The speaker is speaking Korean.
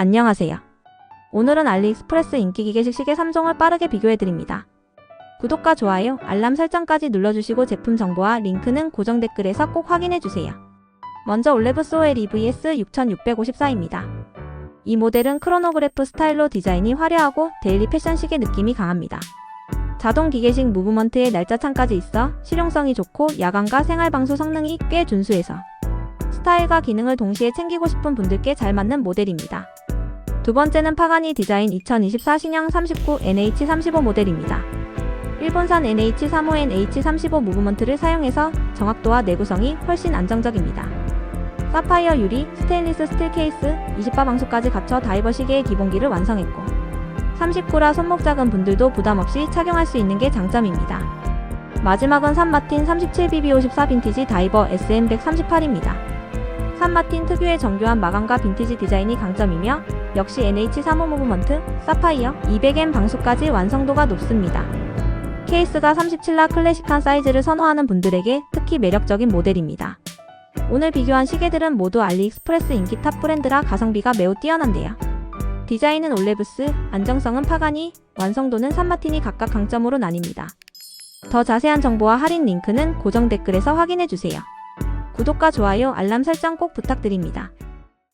안녕하세요. 오늘은 알리익스프레스 인기 기계식 시계 3종을 빠르게 비교해드립니다. 구독과 좋아요, 알람 설정까지 눌러주시고 제품 정보와 링크는 고정 댓글에서 꼭 확인해주세요. 먼저 올레브스 OL EVS 6654입니다. 이 모델은 크로노그래프 스타일로 디자인이 화려하고 데일리 패션 시계 느낌이 강합니다. 자동 기계식 무브먼트에 날짜창까지 있어 실용성이 좋고 야간과 생활 방수 성능이 꽤 준수해서 스타일과 기능을 동시에 챙기고 싶은 분들께 잘 맞는 모델입니다. 두 번째는 파가니 디자인 2024 신형 39 NH35 모델입니다. 일본산 NH35N H35 무브먼트를 사용해서 정확도와 내구성이 훨씬 안정적입니다. 사파이어 유리, 스테인리스 스틸 케이스, 20바 방수까지 갖춰 다이버 시계의 기본기를 완성했고 39라 손목 작은 분들도 부담 없이 착용할 수 있는 게 장점입니다. 마지막은 산마틴 37BB54 빈티지 다이버 SM138입니다. 산마틴 특유의 정교한 마감과 빈티지 디자인이 강점이며 역시 NH35 무브먼트, 사파이어, 200M 방수까지 완성도가 높습니다. 케이스가 37라 클래식한 사이즈를 선호하는 분들에게 특히 매력적인 모델입니다. 오늘 비교한 시계들은 모두 알리익스프레스 인기 탑 브랜드라 가성비가 매우 뛰어난데요. 디자인은 올레브스, 안정성은 파가니, 완성도는 산마틴이 각각 강점으로 나뉩니다. 더 자세한 정보와 할인 링크는 고정 댓글에서 확인해주세요. 구독과 좋아요, 알람 설정 꼭 부탁드립니다.